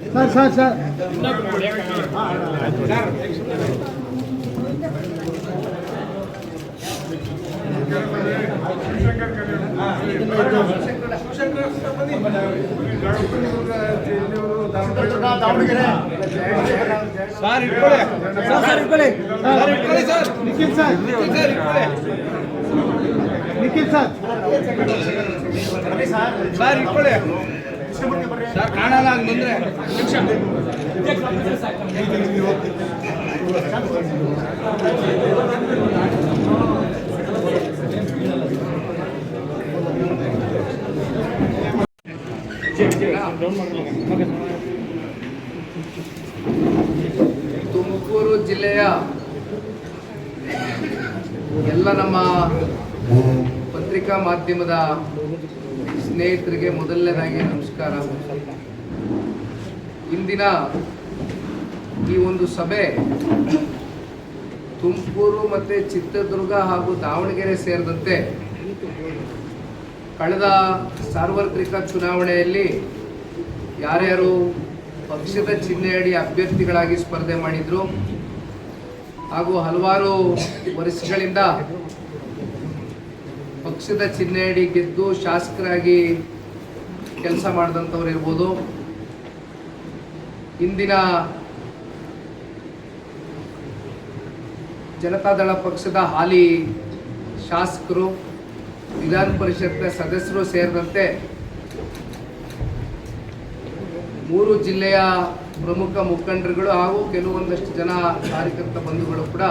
Sir sir sir Davangere sir ಇಟ್ಕೊಳ್ಳಿ sir sir ಇಟ್ಕೊಳ್ಳಿ sir ಇಟ್ಕೊಳ್ಳಿ ಸರ್ ನಿಖಿಲ್ ಸರ್ ಸರ್ ಇಟ್ಕೊಳ್ಳಿ ನಿಖಿಲ್ ಸರ್ ಸರ್ ಇಟ್ಕೊಳ್ಳಿ ಸರ್ ಕಾಣಲ್ಲ ಹಂಗ್ ಬಂದ್ರೆ. ತುಮಕೂರು ಜಿಲ್ಲೆಯ ಎಲ್ಲ ನಮ್ಮ ಪತ್ರಿಕಾ ಮಾಧ್ಯಮದ ಸ್ನೇಹಿತರಿಗೆ ಮೊದಲನೇದಾಗಿ ನಮಸ್ಕಾರ. ಇಂದಿನ ಈ ಒಂದು ಸಭೆ ತುಮಕೂರು ಮತ್ತು ಚಿತ್ರದುರ್ಗ ಹಾಗೂ ದಾವಣಗೆರೆ ಸೇರಿದಂತೆ ಕಳೆದ ಸಾರ್ವತ್ರಿಕ ಚುನಾವಣೆಯಲ್ಲಿ ಯಾರ್ಯಾರು ಪಕ್ಷದ ಚಿಹ್ನೆಯಡಿ ಅಭ್ಯರ್ಥಿಗಳಾಗಿ ಸ್ಪರ್ಧೆ ಮಾಡಿದ್ರು ಹಾಗೂ ಹಲವಾರು ವರ್ಷಗಳಿಂದ ಪಕ್ಷದ ಚಿಹ್ನೆಯಡಿ ಗೆದ್ದು ಶಾಸಕರಾಗಿ ಕೆಲಸ ಮಾಡಿದಂಥವ್ರು ಇರ್ಬೋದು. ಇಂದಿನ ಜನತಾದಳ ಪಕ್ಷದ ಹಾಲಿ ಶಾಸಕರು, ವಿಧಾನ ಪರಿಷತ್ನ ಸದಸ್ಯರು ಸೇರಿದಂತೆ ಮೂರು ಜಿಲ್ಲೆಯ ಪ್ರಮುಖ ಮುಖಂಡರುಗಳು ಹಾಗೂ ಕೆಲವೊಂದಷ್ಟು ಜನ ಕಾರ್ಯಕರ್ತ ಬಂಧುಗಳು ಕೂಡ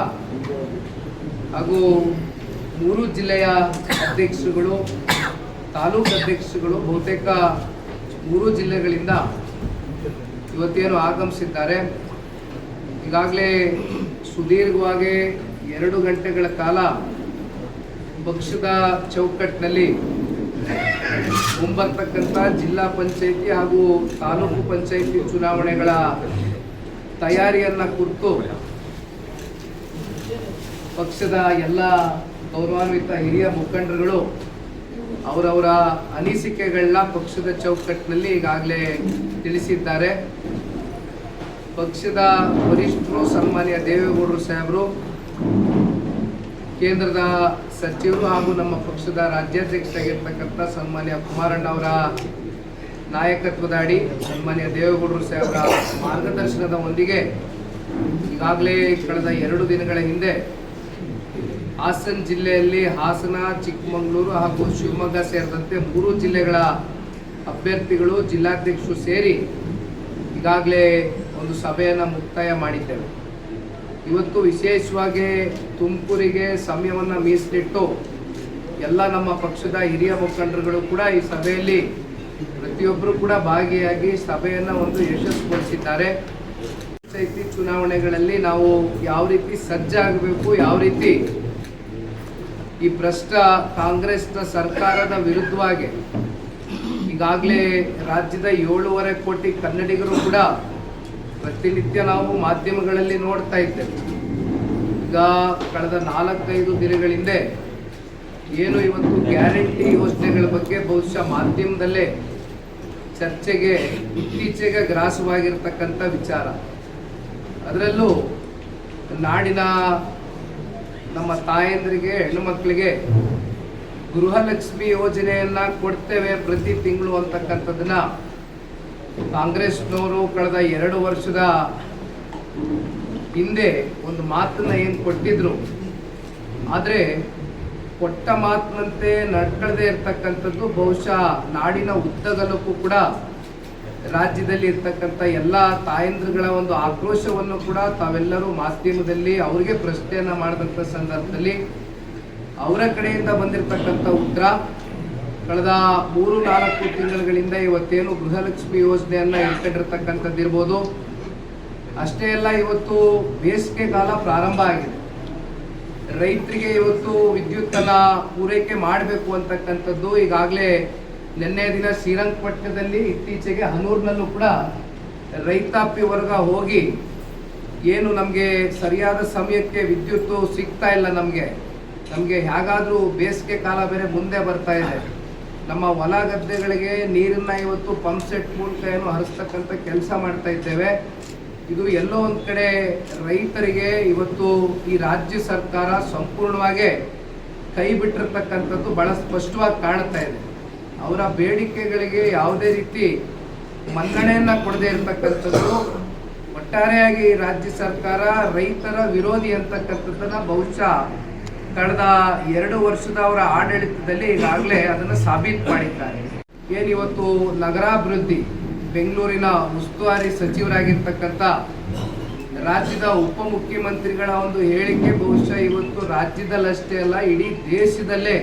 ಹಾಗೂ ಮೂರು ಜಿಲ್ಲೆಯ ಅಧ್ಯಕ್ಷರುಗಳು, ತಾಲೂಕು ಅಧ್ಯಕ್ಷರುಗಳು, ಬಹುತೇಕ ಮೂರು ಜಿಲ್ಲೆಗಳಿಂದ ಇವತ್ತೇನು ಆಗಮಿಸಿದ್ದಾರೆ. ಈಗಾಗಲೇ ಸುದೀರ್ಘವಾಗಿ ಎರಡು ಗಂಟೆಗಳ ಕಾಲ ಪಕ್ಷದ ಚೌಕಟ್ಟಿನಲ್ಲಿ ಮುಂಬರ್ತಕ್ಕಂಥ ಜಿಲ್ಲಾ ಪಂಚಾಯಿತಿ ಹಾಗೂ ತಾಲೂಕು ಪಂಚಾಯಿತಿ ಚುನಾವಣೆಗಳ ತಯಾರಿಯನ್ನು ಕುರಿತು ಪಕ್ಷದ ಎಲ್ಲ ಗೌರವಾನ್ವಿತ ಹಿರಿಯ ಮುಖಂಡರುಗಳು, ಅವರವರ ಅನಿಸಿಕೆಗಳನ್ನ ಪಕ್ಷದ ಚೌಕಟ್ಟಿನಲ್ಲಿ ಈಗಾಗಲೇ ತಿಳಿಸಿದ್ದಾರೆ. ಪಕ್ಷದ ವರಿಷ್ಠರು, ಸನ್ಮಾನ್ಯ ದೇವೇಗೌಡರು ಸಾಹೇಬರು, ಕೇಂದ್ರದ ಸಚಿವರು ಹಾಗೂ ನಮ್ಮ ಪಕ್ಷದ ರಾಜ್ಯಾಧ್ಯಕ್ಷರಾಗಿರ್ತಕ್ಕಂಥ ಸನ್ಮಾನ್ಯ ಕುಮಾರಣ್ಣ ಅವರ ನಾಯಕತ್ವದ ಅಡಿ, ಸನ್ಮಾನ್ಯ ದೇವೇಗೌಡರು ಸಾಹೇಬರ ಮಾರ್ಗದರ್ಶನದ ಒಂದಿಗೆ ಈಗಾಗಲೇ ಕಳೆದ ಎರಡು ದಿನಗಳ ಹಿಂದೆ ಹಾಸನ ಜಿಲ್ಲೆಯಲ್ಲಿ ಹಾಸನ, ಚಿಕ್ಕಮಗಳೂರು ಹಾಗೂ ಶಿವಮೊಗ್ಗ ಸೇರಿದಂತೆ ಮೂರು ಜಿಲ್ಲೆಗಳ ಅಭ್ಯರ್ಥಿಗಳು ಜಿಲ್ಲಾಧ್ಯಕ್ಷರು ಸೇರಿ ಈಗಾಗಲೇ ಒಂದು ಸಭೆಯನ್ನು ಮುಕ್ತಾಯ ಮಾಡಿದ್ದೇವೆ. ಇವತ್ತು ವಿಶೇಷವಾಗಿ ತುಮಕೂರಿಗೆ ಸಮಯವನ್ನು ಮೀಸಲಿಟ್ಟು ಎಲ್ಲ ನಮ್ಮ ಪಕ್ಷದ ಹಿರಿಯ ಮುಖಂಡರುಗಳು ಕೂಡ ಈ ಸಭೆಯಲ್ಲಿ ಪ್ರತಿಯೊಬ್ಬರು ಕೂಡ ಭಾಗಿಯಾಗಿ ಸಭೆಯನ್ನು ಒಂದು ಯಶಸ್ವಿಗೊಳಿಸಿದ್ದಾರೆ. ಪಂಚಾಯಿತಿ ಚುನಾವಣೆಗಳಲ್ಲಿ ನಾವು ಯಾವ ರೀತಿ ಸಜ್ಜಾಗಬೇಕು, ಯಾವ ರೀತಿ ಈ ಭ್ರಷ್ಟ ಕಾಂಗ್ರೆಸ್ನ ಸರ್ಕಾರದ ವಿರುದ್ಧವಾಗಿ ಈಗಾಗಲೇ ರಾಜ್ಯದ ಏಳೂವರೆ ಕೋಟಿ ಕನ್ನಡಿಗರು ಕೂಡ ಪ್ರತಿನಿತ್ಯ ನಾವು ಮಾಧ್ಯಮಗಳಲ್ಲಿ ನೋಡ್ತಾ ಇದ್ದೇವೆ. ಈಗ ಕಳೆದ ನಾಲ್ಕೈದು ದಿನಗಳ ಹಿಂದೆ ಏನು ಇವತ್ತು ಗ್ಯಾರಂಟಿ ಯೋಜನೆಗಳ ಬಗ್ಗೆ ಬಹುಶಃ ಮಾಧ್ಯಮದಲ್ಲೇ ಚರ್ಚೆಗೆ ಇತ್ತೀಚೆಗೆ ಗ್ರಾಸವಾಗಿರ್ತಕ್ಕಂಥ ವಿಚಾರ. ಅದರಲ್ಲೂ ನಾಡಿನ ನಮ್ಮ ತಾಯಂದ್ರಿಗೆ ಹೆಣ್ಣು ಮಕ್ಕಳಿಗೆ ಗೃಹಲಕ್ಷ್ಮಿ ಯೋಜನೆಯನ್ನ ಕೊಡ್ತೇವೆ ಪ್ರತಿ ತಿಂಗಳು ಅಂತಕ್ಕಂಥದ್ದನ್ನ. ಕಾಂಗ್ರೆಸ್ನವರು ಕಳೆದ ಎರಡು ವರ್ಷದ ಹಿಂದೆ ಒಂದು ಮಾತನ್ನ ಏನು ಕೊಟ್ಟಿದ್ರು. ಆದರೆ ಕೊಟ್ಟ ಮಾತಿನಂತೆ ನಡ್ಕೊಳ್ಳದೆ ಇರ್ತಕ್ಕಂಥದ್ದು ಬಹುಶಃ ನಾಡಿನ ಉದ್ದಗಲಕ್ಕೂ ಕೂಡ ರಾಜ್ಯದಲ್ಲಿ ಇರ್ತಕ್ಕಂಥ ಎಲ್ಲ ತಾಯಂದ್ರಗಳ ಒಂದು ಆಕ್ರೋಶವನ್ನು ಕೂಡ ತಾವೆಲ್ಲರೂ ಮಾಧ್ಯಮದಲ್ಲಿ ಅವರಿಗೆ ಪ್ರಶ್ನೆಯನ್ನ ಮಾಡಿದಂಥ ಸಂದರ್ಭದಲ್ಲಿ ಅವರ ಕಡೆಯಿಂದ ಬಂದಿರತಕ್ಕಂಥ ಉತ್ತರ ಕಳೆದ ಮೂರು ನಾಲ್ಕು ತಿಂಗಳುಗಳಿಂದ ಇವತ್ತೇನು ಗೃಹಲಕ್ಷ್ಮಿ ಯೋಜನೆಯನ್ನ ಇಟ್ಕೊಂಡಿರ್ತಕ್ಕಂಥದ್ದು ಇರ್ಬೋದು. ಅಷ್ಟೇ ಅಲ್ಲ, ಇವತ್ತು ಬೇಸಿಗೆ ಕಾಲ ಪ್ರಾರಂಭ ಆಗಿದೆ. ರೈತರಿಗೆ ಇವತ್ತು ವಿದ್ಯುತ್ತನ್ನು ಪೂರೈಕೆ ಮಾಡಬೇಕು ಅಂತಕ್ಕಂಥದ್ದು ಈಗಾಗಲೇ ನಿನ್ನೆ ದಿನ ಶ್ರೀರಂಗಪಟ್ಟಣದಲ್ಲಿ ಇತ್ತೀಚೆಗೆ ಹನೂರಿನಲ್ಲೂ ಕೂಡ ರೈತಾಪಿ ವರ್ಗ ಹೋಗಿ ಏನು ನಮಗೆ ಸರಿಯಾದ ಸಮಯಕ್ಕೆ ವಿದ್ಯುತ್ತು ಸಿಗ್ತಾ ಇಲ್ಲ ನಮಗೆ. ನಮಗೆ ಹೇಗಾದರೂ ಬೇಸಿಗೆ ಕಾಲ ಬೇರೆ ಮುಂದೆ ಬರ್ತಾ ಇದೆ. ನಮ್ಮ ಹೊಲ ಗದ್ದೆಗಳಿಗೆ ನೀರನ್ನ ಇವತ್ತು ಪಂಪ್ ಸೆಟ್ ಮೂಲಕ ಏನು ಹರಿಸ್ತಕ್ಕಂಥ ಕೆಲಸ ಮಾಡ್ತಾ ಇದ್ದೇವೆ. ಇದು ಎಲ್ಲೋ ಒಂದು ಕಡೆ ರೈತರಿಗೆ ಇವತ್ತು ಈ ರಾಜ್ಯ ಸರ್ಕಾರ ಸಂಪೂರ್ಣವಾಗಿ ಕೈ ಬಿಟ್ಟಿರ್ತಕ್ಕಂಥದ್ದು ಬಹಳ ಸ್ಪಷ್ಟವಾಗಿ ಕಾಣ್ತಾ ಇದೆ. ಅವರ ಬೇಡಿಕೆಗಳಿಗೆ ಯಾವುದೇ ರೀತಿ ಮನ್ನಣೆಯನ್ನ ಕೊಡದೇ ಇರತಕ್ಕಂಥದ್ದು, ಒಟ್ಟಾರೆಯಾಗಿ ರಾಜ್ಯ ಸರ್ಕಾರ ರೈತರ ವಿರೋಧಿ ಅಂತಕ್ಕಂಥದ್ದನ್ನ ಬಹುಶಃ ಕಳೆದ ಎರಡು ವರ್ಷದ ಅವರ ಆಡಳಿತದಲ್ಲಿ ಈಗಾಗಲೇ ಅದನ್ನು ಸಾಬೀತು ಮಾಡಿದ್ದಾರೆ. ಏನಿವತ್ತು ನಗರಾಭಿವೃದ್ಧಿ, ಬೆಂಗಳೂರಿನ ಉಸ್ತುವಾರಿ ಸಚಿವರಾಗಿರ್ತಕ್ಕಂಥ ರಾಜ್ಯದ ಉಪಮುಖ್ಯಮಂತ್ರಿಗಳ ಒಂದು ಹೇಳಿಕೆ ಬಹುಶಃ ಇವತ್ತು ರಾಜ್ಯದಲ್ಲಷ್ಟೇ ಅಲ್ಲ, ಇಡೀ ದೇಶದಲ್ಲೇ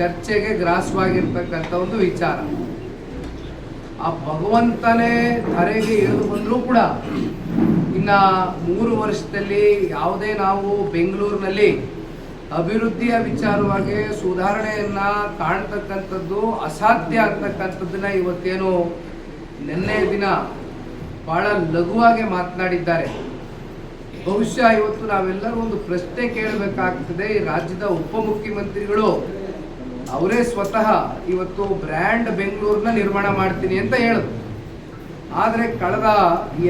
ಚರ್ಚೆಗೆ ಗ್ರಾಸವಾಗಿರ್ತಕ್ಕಂಥ ಒಂದು ವಿಚಾರ. ಆ ಭಗವಂತನೇ ಧರೆಗೆ ಇಳಿದು ಬಂದರೂ ಕೂಡ ಇನ್ನ ಮೂರು ವರ್ಷದಲ್ಲಿ ಯಾವುದೇ ನಾವು ಬೆಂಗಳೂರಿನಲ್ಲಿ ಅಭಿವೃದ್ಧಿಯ ವಿಚಾರವಾಗಿ ಸುಧಾರಣೆಯನ್ನು ಕಾಣ್ತಕ್ಕಂಥದ್ದು, ಅಸಾಧ್ಯ ಅಂತಕ್ಕಂಥದ್ದನ್ನ ಇವತ್ತೇನು ನಿನ್ನೆ ದಿನ ಬಹಳ ಲಘುವಾಗಿ ಮಾತನಾಡಿದ್ದಾರೆ. ಬಹುಶಃ ಇವತ್ತು ನಾವೆಲ್ಲರೂ ಒಂದು ಪ್ರಶ್ನೆ ಕೇಳಬೇಕಾಗ್ತದೆ. ಈ ರಾಜ್ಯದ ಉಪಮುಖ್ಯಮಂತ್ರಿಗಳು ಅವರೇ ಸ್ವತಃ ಇವತ್ತು ಬ್ರ್ಯಾಂಡ್ ಬೆಂಗಳೂರನ್ನ ನಿರ್ಮಾಣ ಮಾಡ್ತೀನಿ ಅಂತ ಹೇಳಿದ್ರು ಆದರೆ ಕಳೆದ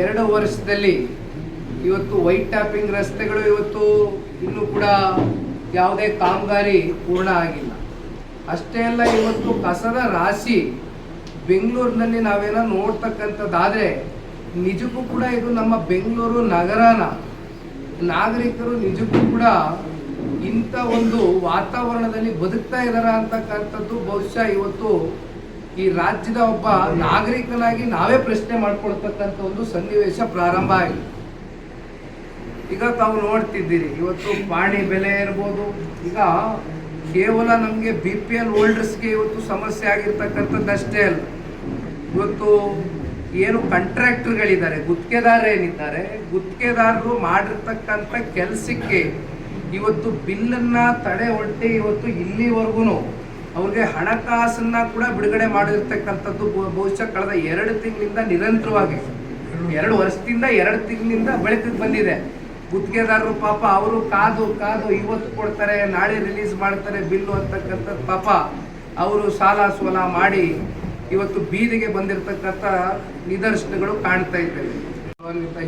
ಎರಡು ವರ್ಷದಲ್ಲಿ ಇವತ್ತು ವೈಟ್ ಟ್ಯಾಪಿಂಗ್ ರಸ್ತೆಗಳು ಇವತ್ತು ಇನ್ನೂ ಕೂಡ ಯಾವುದೇ ಕಾಮಗಾರಿ ಪೂರ್ಣ ಆಗಿಲ್ಲ. ಅಷ್ಟೇ ಅಲ್ಲ, ಇವತ್ತು ಕಸದ ರಾಶಿ ಬೆಂಗಳೂರಿನಲ್ಲಿ ನಾವೇನೋ ನೋಡ್ತಕ್ಕಂಥದ್ದಾದರೆ ನಿಜಕ್ಕೂ ಕೂಡ ಇದು ನಮ್ಮ ಬೆಂಗಳೂರು ನಗರನ ನಾಗರಿಕರು ನಿಜಕ್ಕೂ ಕೂಡ ಇಂಥ ಒಂದು ವಾತಾವರಣದಲ್ಲಿ ಬದುಕ್ತಾ ಇದಾರ ಅಂತಕ್ಕಂಥದ್ದು ಬಹುಶಃ ಇವತ್ತು ಈ ರಾಜ್ಯದ ಒಬ್ಬ ನಾಗರಿಕನಾಗಿ ನಾವೇ ಪ್ರಶ್ನೆ ಮಾಡ್ಕೊಳ್ತಕ್ಕಂಥ ಒಂದು ಸನ್ನಿವೇಶ ಪ್ರಾರಂಭ ಆಗಿದೆ. ಈಗ ತಾವು ನೋಡ್ತಿದ್ದೀರಿ, ಇವತ್ತು ಪಾಣಿ ಬೆಲೆ ಇರ್ಬೋದು, ಈಗ ಕೇವಲ ನಮಗೆ ಬಿ ಪಿ ಎಲ್ ಹೋಲ್ಡರ್ಸ್ಗೆ ಇವತ್ತು ಸಮಸ್ಯೆ ಆಗಿರ್ತಕ್ಕಂಥದ್ದು ಅಷ್ಟೇ ಅಲ್ಲ. ಇವತ್ತು ಏನು ಕಾಂಟ್ರಾಕ್ಟರ್ಗಳಿದ್ದಾರೆ ಗುತ್ತಿಗೆದಾರ ಏನಿದ್ದಾರೆ ಗುತ್ತಿಗೆದಾರರು ಮಾಡಿರ್ತಕ್ಕಂಥ ಕೆಲಸಕ್ಕೆ ಇವತ್ತು ಬಿಲ್ಲನ್ನ ತಡೆ ಒಡ್ಡಿ ಇವತ್ತು ಇಲ್ಲಿವರೆಗೂ ಅವ್ರಿಗೆ ಹಣಕಾಸನ್ನ ಕೂಡ ಬಿಡುಗಡೆ ಮಾಡಿರ್ತಕ್ಕಂಥದ್ದು ಬಹುಶಃ ಕಳೆದ ಎರಡು ತಿಂಗಳಿಂದ ನಿರಂತರವಾಗಿ. ಎರಡು ವರ್ಷದಿಂದ ಎರಡು ತಿಂಗಳಿಂದ ಬೆಳಕಿಗೆ ಬಂದಿದೆ. ಗುತ್ತಿಗೆದಾರರು ಪಾಪ ಅವರು ಕಾದು ಕಾದು ಇವತ್ತು ಕೊಡ್ತಾರೆ, ನಾಳೆ ರಿಲೀಸ್ ಮಾಡ್ತಾರೆ ಬಿಲ್ಲು ಅಂತಕ್ಕಂಥದ್ದು ಪಾಪ ಅವರು ಸಾಲ ಸೋಲ ಮಾಡಿ ಇವತ್ತು ಬೀದಿಗೆ ಬಂದಿರತಕ್ಕಂಥ ನಿದರ್ಶನಗಳು ಕಾಣ್ತಾ ಇದ್ದೇವೆ.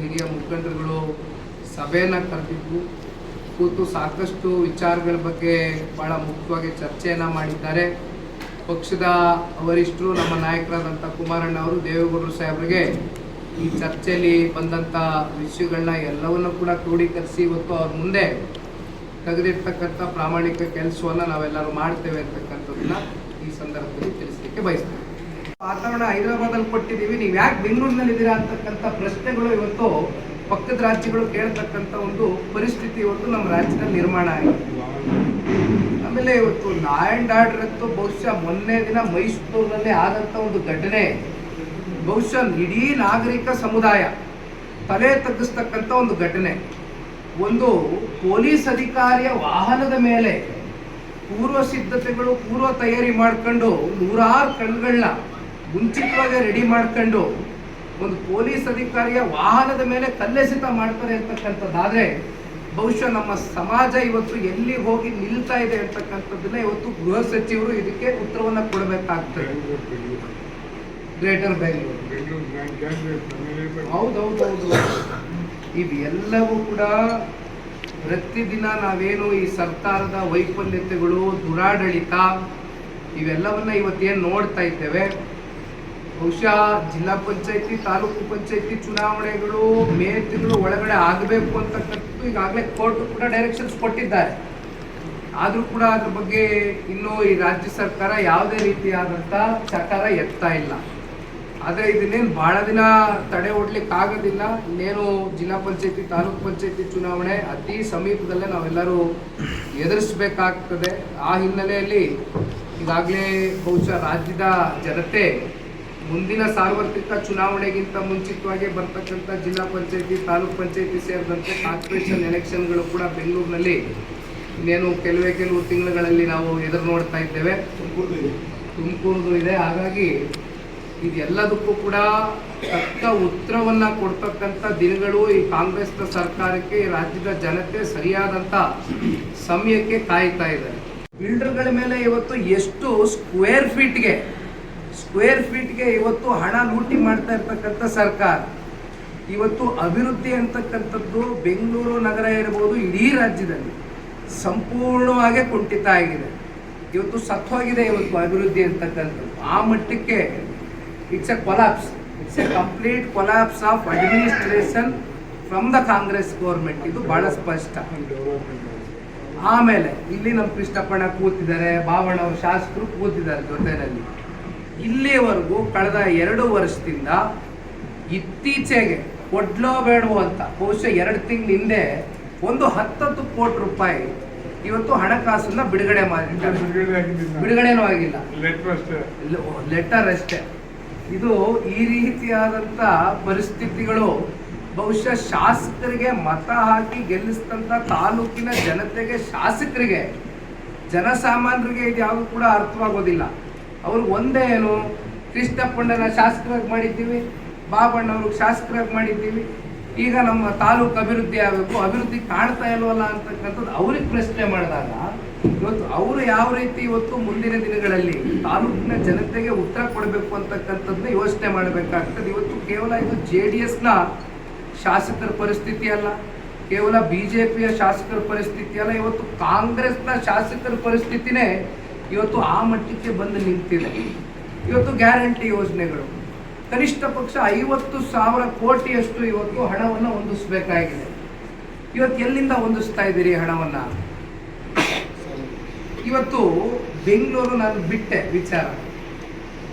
ಹಿರಿಯ ಮುಖಂಡರುಗಳು ಸಭೆಯನ್ನು ಕರೆದಿದ್ದು ಕೂತು ಸಾಕಷ್ಟು ವಿಚಾರಗಳ ಬಗ್ಗೆ ಬಹಳ ಮುಖ್ಯವಾಗಿ ಚರ್ಚೆಯನ್ನು ಮಾಡಿದ್ದಾರೆ. ಪಕ್ಷದ ವರಿಷ್ಠರು, ನಮ್ಮ ನಾಯಕರಾದಂಥ ಕುಮಾರಣ್ಣ ಅವರು, ದೇವೇಗೌಡರು ಸಾಹೇಬರಿಗೆ ಈ ಚರ್ಚೆಯಲ್ಲಿ ಬಂದಂಥ ವಿಷಯಗಳನ್ನ ಎಲ್ಲವನ್ನು ಕೂಡ ಕ್ರೋಢೀಕರಿಸಿ ಇವತ್ತು ಅವ್ರ ಮುಂದೆ ತೆಗೆದಿರ್ತಕ್ಕಂಥ ಪ್ರಾಮಾಣಿಕ ಕೆಲಸವನ್ನು ನಾವೆಲ್ಲರೂ ಮಾಡ್ತೇವೆ ಅಂತಕ್ಕಂಥದ್ದನ್ನ ಈ ಸಂದರ್ಭದಲ್ಲಿ ತಿಳಿಸಲಿಕ್ಕೆ ಬಯಸ್ತೇವೆ. ವಾತಾವರಣ ಹೈದರಾಬಾದಲ್ಲಿ ಕೊಟ್ಟಿದ್ದೀವಿ. ನೀವು ಯಾಕೆ ಬೆಂಗಳೂರಿನಲ್ಲಿದ್ದೀರಾ ಅಂತಕ್ಕಂಥ ಪ್ರಶ್ನೆಗಳು ಇವತ್ತು ಪಕ್ಕದ ರಾಜ್ಯಗಳು ಕೇಳ್ತಕ್ಕಂಥ ಒಂದು ಪರಿಸ್ಥಿತಿ ಇವತ್ತು ನಮ್ಮ ರಾಜ್ಯದಲ್ಲಿ ನಿರ್ಮಾಣ ಆಗಿದೆ. ಆಮೇಲೆ ಇವತ್ತು ಲಾ ಆ್ಯಂಡ್ ಆರ್ಡರ್ ಬಹುಶಃ ಮೊನ್ನೆ ದಿನ ಮೈಸೂರಿನಲ್ಲಿ ಆದಂಥ ಒಂದು ಘಟನೆ. ಬಹುಶಃ ಇಡೀ ನಾಗರಿಕ ಸಮುದಾಯ ತಲೆ ತಗ್ಗಿಸ್ತಕ್ಕಂಥ ಒಂದು ಘಟನೆ. ಒಂದು ಪೊಲೀಸ್ ಅಧಿಕಾರಿಯ ವಾಹನದ ಮೇಲೆ ಪೂರ್ವ ಸಿದ್ಧತೆಗಳು, ಪೂರ್ವ ತಯಾರಿ ಮಾಡ್ಕೊಂಡು ನೂರಾರು ಕಣ್ಗಳನ್ನ ಮುಂಚಿತವಾಗಿ ರೆಡಿ ಮಾಡ್ಕೊಂಡು ಒಂದು ಪೊಲೀಸ್ ಅಧಿಕಾರಿಯ ವಾಹನದ ಮೇಲೆ ಕಲ್ಲೆಸೆತ ಮಾಡ್ತಾರೆ ಅಂತಕ್ಕಂಥದ್ದಾದ್ರೆ, ಬಹುಶಃ ನಮ್ಮ ಸಮಾಜ ಇವತ್ತು ಎಲ್ಲಿ ಹೋಗಿ ನಿಲ್ತಾ ಇದೆ ಅಂತಕ್ಕಂಥದ್ದನ್ನ ಇವತ್ತು ಗೃಹ ಸಚಿವರು ಇದಕ್ಕೆ ಉತ್ತರವನ್ನು ಕೊಡಬೇಕಾಗ್ತದೆ. ಗ್ರೇಟರ್ ಬೆಂಗಳೂರು. ಹೌದೌದೌದು. ಇವೆಲ್ಲವೂ ಕೂಡ ಪ್ರತಿದಿನ ನಾವೇನು ಈ ಸರ್ಕಾರದ ವೈಫಲ್ಯತೆಗಳು, ದುರಾಡಳಿತ, ಇವೆಲ್ಲವನ್ನ ಇವತ್ತೇನು ನೋಡ್ತಾ ಇದ್ದೇವೆ. ಬಹುಶಃ ಜಿಲ್ಲಾ ಪಂಚಾಯತಿ, ತಾಲೂಕು ಪಂಚಾಯತಿ ಚುನಾವಣೆಗಳು ಮೇ ತಿಂಗಳು ಒಳಗಡೆ ಆಗಬೇಕು ಅಂತಕ್ಕಂಥದ್ದು ಈಗಾಗಲೇ ಕೋರ್ಟ್ ಕೂಡ ಡೈರೆಕ್ಷನ್ಸ್ ಕೊಟ್ಟಿದ್ದಾರೆ. ಆದರೂ ಕೂಡ ಅದ್ರ ಬಗ್ಗೆ ಇನ್ನೂ ಈ ರಾಜ್ಯ ಸರ್ಕಾರ ಯಾವುದೇ ರೀತಿಯಾದಂಥ ಸರ್ಕಾರ ಎತ್ತಾ ಇಲ್ಲ. ಆದರೆ ಇದನ್ನೇನು ಭಾಳ ದಿನ ತಡೆ ಓಡ್ಲಿಕ್ಕೆ ಆಗೋದಿಲ್ಲ ಇನ್ನೇನು ಜಿಲ್ಲಾ ಪಂಚಾಯತಿ, ತಾಲೂಕು ಪಂಚಾಯತಿ ಚುನಾವಣೆ ಅತಿ ಸಮೀಪದಲ್ಲೇ ನಾವೆಲ್ಲರೂ ಎದುರಿಸಬೇಕಾಗ್ತದೆ. ಆ ಹಿನ್ನೆಲೆಯಲ್ಲಿ ಈಗಾಗಲೇ ಬಹುಶಃ ರಾಜ್ಯದ ಜನತೆ ಮುಂದಿನ ಸಾರ್ವತ್ರಿಕ ಚುನಾವಣೆಗಿಂತ ಮುಂಚಿತವಾಗಿ ಬರ್ತಕ್ಕಂಥ ಜಿಲ್ಲಾ ಪಂಚಾಯತಿ ತಾಲೂಕ್ ಪಂಚಾಯತಿ ಸೇರಿದಂತೆ ಕಾರ್ಪೊರೇಷನ್ ಎಲೆಕ್ಷನ್ಗಳು ಕೂಡ ಬೆಂಗಳೂರಿನಲ್ಲಿ ಇನ್ನೇನು ಕೆಲವೇ ಕೆಲವು ತಿಂಗಳುಗಳಲ್ಲಿ ನಾವು ಎದುರು ನೋಡ್ತಾ ಇದ್ದೇವೆ. ತುಮಕೂರು ಇದೆ. ಹಾಗಾಗಿ ಇದೆಲ್ಲದಕ್ಕೂ ಕೂಡ ತಕ್ಕ ಉತ್ತರವನ್ನು ಕೊಡ್ತಕ್ಕಂಥ ದಿನಗಳು ಈ ಕಾಂಗ್ರೆಸ್ನ ಸರ್ಕಾರಕ್ಕೆ ಈ ರಾಜ್ಯದ ಜನತೆ ಸರಿಯಾದಂಥ ಸಮಯಕ್ಕೆ ಕಾಯ್ತಾ ಇದ್ದಾರೆ. ಬಿಲ್ಡರ್ಗಳ ಮೇಲೆ ಇವತ್ತು ಎಷ್ಟು ಸ್ಕ್ವೇರ್ ಫೀಟ್ಗೆ ಸ್ಕ್ವೇರ್ ಫೀಟ್ಗೆ ಇವತ್ತು ಹಣ ಲೂಟಿ ಮಾಡ್ತಾ ಇರ್ತಕ್ಕಂಥ ಸರ್ಕಾರ, ಇವತ್ತು ಅಭಿವೃದ್ಧಿ ಅಂತಕ್ಕಂಥದ್ದು ಬೆಂಗಳೂರು ನಗರ ಇರ್ಬೋದು ಇಡೀ ರಾಜ್ಯದಲ್ಲಿ ಸಂಪೂರ್ಣವಾಗಿ ಕುಂಠಿತ ಆಗಿದೆ. ಇವತ್ತು ಸತ್ವಾಗಿದೆ ಇವತ್ತು ಅಭಿವೃದ್ಧಿ ಅಂತಕ್ಕಂಥದ್ದು. ಆ ಮಟ್ಟಕ್ಕೆ it's a collapse it's a complete collapse of administration from the Congress government ಇದು ಬಹಳ ಸ್ಪಷ್ಟ. ಆಮೇಲೆ ಇಲ್ಲಿ ನಮ್ಮ ಕೃಷ್ಣಪ್ಪಣ್ಣ ಕೂತಿದ್ದಾರೆ ಬಾವಣ್ಣ ಶಾಸಕರು ಕೂತಿದ್ದಾರೆ ಜೊತೆಯಲ್ಲಿ. ಇಲ್ಲಿವರೆಗೂ ಕಳೆದ ಎರಡು ವರ್ಷದಿಂದ ಇತ್ತೀಚೆಗೆ ಕೊಡ್ಲೋ ಬೇಡವೋ ಅಂತ ಬಹುಶಃ ಎರಡು ತಿಂಗಳ ಹಿಂದೆ ಒಂದು ಹತ್ತತ್ತು ಕೋಟಿ ರೂಪಾಯಿ ಇವತ್ತು ಹಣಕಾಸನ್ನ ಬಿಡುಗಡೆ ಮಾಡಿದ್ದಾರೆ. ಬಿಡುಗಡೆನೂ ಆಗಿಲ್ಲ. ಲೆಟರ್ ಅಷ್ಟೇ. ಇದು ಈ ರೀತಿಯಾದಂಥ ಪರಿಸ್ಥಿತಿಗಳು ಬಹುಶಃ ಶಾಸಕರಿಗೆ ಮತ ಹಾಕಿ ಗೆಲ್ಲಿಸಿದಂಥ ತಾಲೂಕಿನ ಜನತೆಗೆ ಶಾಸಕರಿಗೆ ಜನಸಾಮಾನ್ಯರಿಗೆ ಇದು ಯಾವುದು ಕೂಡ ಅರ್ಥವಾಗೋದಿಲ್ಲ. ಅವ್ರಿಗೆ ಒಂದೇ ಏನು? ಕೃಷ್ಣಪ್ಪಣ್ಣನ ಶಾಸಕರಾಗಿ ಮಾಡಿದ್ದೀವಿ, ಬಾಬಣ್ಣವ್ರಿಗೆ ಶಾಸಕರಾಗಿ ಮಾಡಿದ್ದೀವಿ. ಈಗ ನಮ್ಮ ತಾಲೂಕು ಅಭಿವೃದ್ಧಿ ಆಗಬೇಕು, ಅಭಿವೃದ್ಧಿ ಕಾಣ್ತಾ ಇಲ್ವಲ್ಲ ಅಂತಕ್ಕಂಥದ್ದು ಅವ್ರಿಗೆ ಪ್ರಶ್ನೆ ಮಾಡಿದಾಗ, ಇವತ್ತು ಅವರು ಯಾವ ರೀತಿ ಇವತ್ತು ಮುಂದಿನ ದಿನಗಳಲ್ಲಿ ತಾಲೂಕಿನ ಜನತೆಗೆ ಉತ್ತರ ಕೊಡಬೇಕು ಅಂತಕ್ಕಂಥದ್ದನ್ನ ಯೋಚನೆ ಮಾಡಬೇಕಾಗ್ತದೆ. ಇವತ್ತು ಕೇವಲ ಇದು ಜೆ ಡಿ ಎಸ್ನ ಶಾಸಕರ ಪರಿಸ್ಥಿತಿ ಅಲ್ಲ, ಕೇವಲ ಬಿ ಜೆ ಪಿಯ ಶಾಸಕರ ಪರಿಸ್ಥಿತಿ ಅಲ್ಲ, ಇವತ್ತು ಕಾಂಗ್ರೆಸ್ನ ಶಾಸಕರ ಪರಿಸ್ಥಿತಿನೇ ಇವತ್ತು ಆ ಮಟ್ಟಕ್ಕೆ ಬಂದು ನಿಂತಿದೆ. ಇವತ್ತು ಗ್ಯಾರಂಟಿ ಯೋಜನೆಗಳು. ಕನಿಷ್ಠ ಪಕ್ಷ ಐವತ್ತು ಸಾವಿರ ಕೋಟಿಯಷ್ಟು ಇವತ್ತು ಹಣವನ್ನು ಹೊಂದಿಸಬೇಕಾಗಿದೆ. ಇವತ್ತು ಎಲ್ಲಿಂದ ಹೊಂದಿಸ್ತಾ ಇದ್ದೀರಿ ಹಣವನ್ನು? ಇವತ್ತು ಬೆಂಗಳೂರು ನಾನು ಬಿಟ್ಟೆ ವಿಚಾರ.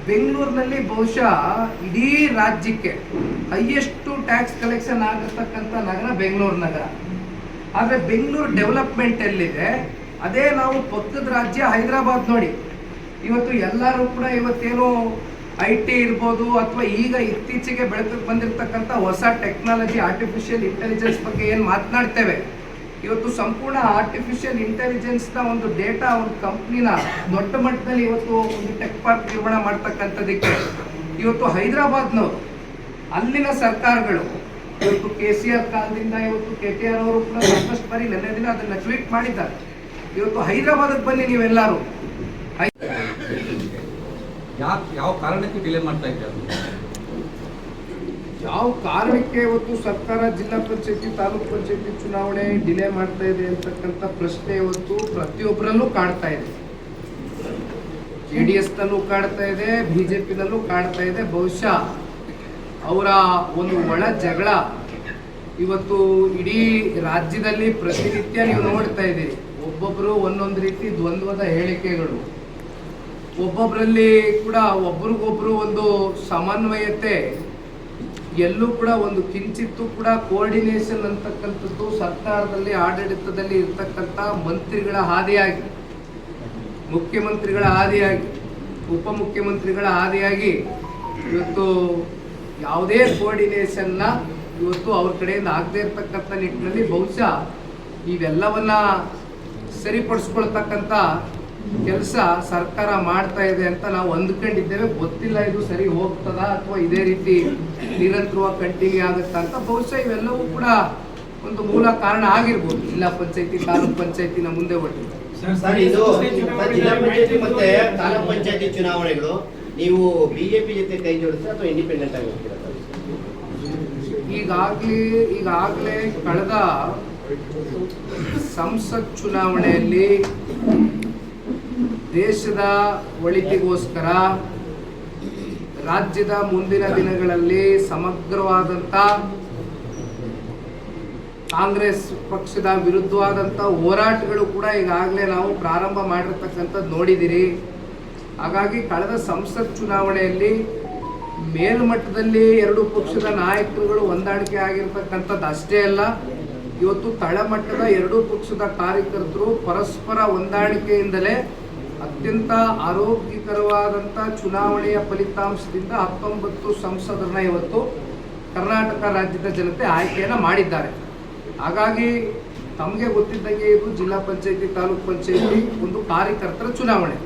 ಬೆಂಗಳೂರಿನಲ್ಲಿ ಬಹುಶಃ ಇಡೀ ರಾಜ್ಯಕ್ಕೆ ಹೈಯೆಸ್ಟು ಟ್ಯಾಕ್ಸ್ ಕಲೆಕ್ಷನ್ ಆಗಿರ್ತಕ್ಕಂಥ ನಗರ ಬೆಂಗಳೂರು ನಗರ. ಆದರೆ ಬೆಂಗಳೂರು ಡೆವಲಪ್ಮೆಂಟ್ ಎಲ್ಲಿದೆ? ಅದೇ ನಾವು ಪಕ್ಕದ ರಾಜ್ಯ ಹೈದರಾಬಾದ್ ನೋಡಿ. ಇವತ್ತು ಎಲ್ಲರೂ ಕೂಡ ಇವತ್ತೇನು ಐ ಟಿ ಇರ್ಬೋದು ಅಥವಾ ಈಗ ಇತ್ತೀಚೆಗೆ ಬೆಳಕಿಗೆ ಬಂದಿರತಕ್ಕಂಥ ಹೊಸ ಟೆಕ್ನಾಲಜಿ ಆರ್ಟಿಫಿಷಿಯಲ್ ಇಂಟೆಲಿಜೆನ್ಸ್ ಬಗ್ಗೆ ಏನು ಮಾತನಾಡ್ತೇವೆ. ಇವತ್ತು ಸಂಪೂರ್ಣ ಆರ್ಟಿಫಿಷಿಯಲ್ ಇಂಟೆಲಿಜೆನ್ಸ್ನ ಒಂದು ಡೇಟಾ ಒಂದು ಕಂಪ್ನಿನ ದೊಡ್ಡ ಮಟ್ಟದಲ್ಲಿ ಇವತ್ತು ಒಂದು ಟೆಕ್ ಪಾರ್ಕ್ ನಿರ್ಮಾಣ ಮಾಡ್ತಕ್ಕಂಥದ್ದಕ್ಕೆ ಇವತ್ತು ಹೈದರಾಬಾದ್ನವರು, ಅಲ್ಲಿನ ಸರ್ಕಾರಗಳು, ಇವತ್ತು ಕೆ ಸಿ ಆರ್ ಕಾಲದಿಂದ ಇವತ್ತು ಕೆ ಟಿ ಆರ್ ಅವರು ಕೂಡ ಸಾಕಷ್ಟು ಬಾರಿ ನೆನ್ನೆ ದಿನ ಅದನ್ನು ಟ್ವೀಟ್ ಮಾಡಿದ್ದಾರೆ. ಇವತ್ತು ಹೈದರಾಬಾದ್ ಬನ್ನಿ ನೀವೆಲ್ಲರೂ. ಯಾಕೆ ಯಾವ ಕಾರಣಕ್ಕೆ ಡಿಲೇ ಮಾಡ್ತಾ ಇದ್ದಾರೆ? ಯಾವ ಕಾರಣಕ್ಕೆ ಇವತ್ತು ಸರ್ಕಾರ ಜಿಲ್ಲಾ ಪಂಚಾಯತಿ ತಾಲೂಕ್ ಪಂಚಾಯತಿ ಚುನಾವಣೆ ಡಿಲೇ ಮಾಡ್ತಾ ಇದೆ ಅಂತಕ್ಕಂಥ ಪ್ರಶ್ನೆ ಇವತ್ತು ಪ್ರತಿಯೊಬ್ಬರಲ್ಲೂ ಕಾಡ್ತಾ ಇದೆ. ಜೆ ಡಿ ಎಸ್ನಲ್ಲೂ ಕಾಡ್ತಾ ಇದೆ ಬಿ ಜೆ ಪಿನಲ್ಲೂ ಕಾಡ್ತಾ ಇದೆ. ಬಹುಶಃ ಅವರ ಒಂದು ಒಳ ಜಗಳ ಇವತ್ತು ಇಡೀ ರಾಜ್ಯದಲ್ಲಿ ಪ್ರತಿನಿತ್ಯ ನೀವು ನೋಡ್ತಾ ಇದ್ದೀರಿ. ಒಬ್ಬೊಬ್ಬರು ಒಂದೊಂದು ರೀತಿ ದ್ವಂದ್ವದ ಹೇಳಿಕೆಗಳು. ಒಬ್ಬೊಬ್ಬರಲ್ಲಿ ಕೂಡ ಒಬ್ರಿಗೊಬ್ರು ಒಂದು ಸಮನ್ವಯತೆ, ಎಲ್ಲೂ ಕೂಡ ಒಂದು ಕಿಂಚಿತ್ತು ಕೂಡ ಕೋಆರ್ಡಿನೇಷನ್ ಅಂತಕ್ಕಂಥದ್ದು ಸರ್ಕಾರದಲ್ಲಿ, ಆಡಳಿತದಲ್ಲಿ ಇರ್ತಕ್ಕಂಥ ಮಂತ್ರಿಗಳ ಹಾದಿಯಾಗಿ, ಮುಖ್ಯಮಂತ್ರಿಗಳ ಹಾದಿಯಾಗಿ, ಉಪಮುಖ್ಯಮಂತ್ರಿಗಳ ಹಾದಿಯಾಗಿ ಇವತ್ತು ಯಾವುದೇ ಕೋಆರ್ಡಿನೇಷನ್ನ ಇವತ್ತು ಅವ್ರ ಕಡೆಯಿಂದ ಆಗದೇ ಇರತಕ್ಕಂಥ ನಿಟ್ಟಿನಲ್ಲಿ ಬಹುಶಃ ಇವೆಲ್ಲವನ್ನ ಸರಿಪಡಿಸ್ಕೊಳ್ತಕ್ಕಂಥ ಕೆಲಸ ಸರ್ಕಾರ ಮಾಡ್ತಾ ಇದೆ ಅಂತ ನಾವು ಅಂದ್ಕೊಂಡಿದ್ದೇವೆ. ಗೊತ್ತಿಲ್ಲ ಇದು ಸರಿ ಹೋಗ್ತದ ಅಥವಾ ಇದೇ ರೀತಿ ನಿರಂತರವಾಗಿ ಕಂಟಿನ್ಯೂ ಆಗುತ್ತಾ ಅಂತ ಬಹುಶಃ ಇವೆಲ್ಲವೂ ಕೂಡ ಒಂದು ಮೂಲ ಕಾರಣ ಆಗಿರ್ಬೋದು. ಜಿಲ್ಲಾ ಪಂಚಾಯತಿ ತಾಲೂಕ್ ಪಂಚಾಯತಿನ ಮುಂದೆ ಸರಿ ಇದು ಜಿಲ್ಲಾ ಪಂಚಾಯತಿ ಮತ್ತೆ ತಾಲೂಕ್ ಪಂಚಾಯತಿ ಚುನಾವಣೆಗಳು. ನೀವು ಬಿಜೆಪಿ ಜೊತೆ ಕೈ ಜೋಡಿಸ್ತಾ ಅಥವಾ ಇಂಡಿಪೆಂಡೆಂಟ್ ಆಗಿ ಹೋಗ್ತೀರಾ? ಈಗಾಗಲೇ ಈಗಾಗಲೇ ಕಳೆದ ಸಂಸತ್ ಚುನಾವಣೆಯಲ್ಲಿ ದೇಶದ ಒಳಿತಿಗೋಸ್ಕರ ರಾಜ್ಯದ ಮುಂದಿನ ದಿನಗಳಲ್ಲಿ ಸಮಗ್ರವಾದಂಥ ಕಾಂಗ್ರೆಸ್ ಪಕ್ಷದ ವಿರುದ್ಧವಾದಂಥ ಹೋರಾಟಗಳು ಕೂಡ ಈಗಾಗಲೇ ನಾವು ಪ್ರಾರಂಭ ಮಾಡಿರ್ತಕ್ಕಂಥದ್ದು ನೋಡಿದ್ದೀರಿ. ಹಾಗಾಗಿ ಕಳೆದ ಸಂಸತ್ ಚುನಾವಣೆಯಲ್ಲಿ ಮೇಲ್ಮಟ್ಟದಲ್ಲಿ ಎರಡು ಪಕ್ಷದ ನಾಯಕರುಗಳು ಹೊಂದಾಣಿಕೆ ಆಗಿರ್ತಕ್ಕಂಥದ್ದು ಅಷ್ಟೇ ಅಲ್ಲ ಇವತ್ತು ತಳಮಟ್ಟದ ಎರಡೂ ಪಕ್ಷದ ಕಾರ್ಯಕರ್ತರು ಪರಸ್ಪರ ಹೊಂದಾಣಿಕೆಯಿಂದಲೇ ಅತ್ಯಂತ ಆರೋಗ್ಯಕರವಾದಂಥ ಚುನಾವಣೆಯ ಫಲಿತಾಂಶದಿಂದ ಹತ್ತೊಂಬತ್ತು ಸಂಸದರನ್ನ ಇವತ್ತು ಕರ್ನಾಟಕ ರಾಜ್ಯದ ಜನತೆ ಆಯ್ಕೆಯನ್ನು ಮಾಡಿದ್ದಾರೆ. ಹಾಗಾಗಿ ತಮಗೆ ಗೊತ್ತಿದ್ದಂಗೆ ಇದು ಜಿಲ್ಲಾ ಪಂಚಾಯತಿ, ತಾಲೂಕ್ ಪಂಚಾಯತಿ ಒಂದು ಕಾರ್ಯಕರ್ತರ ಚುನಾವಣೆ.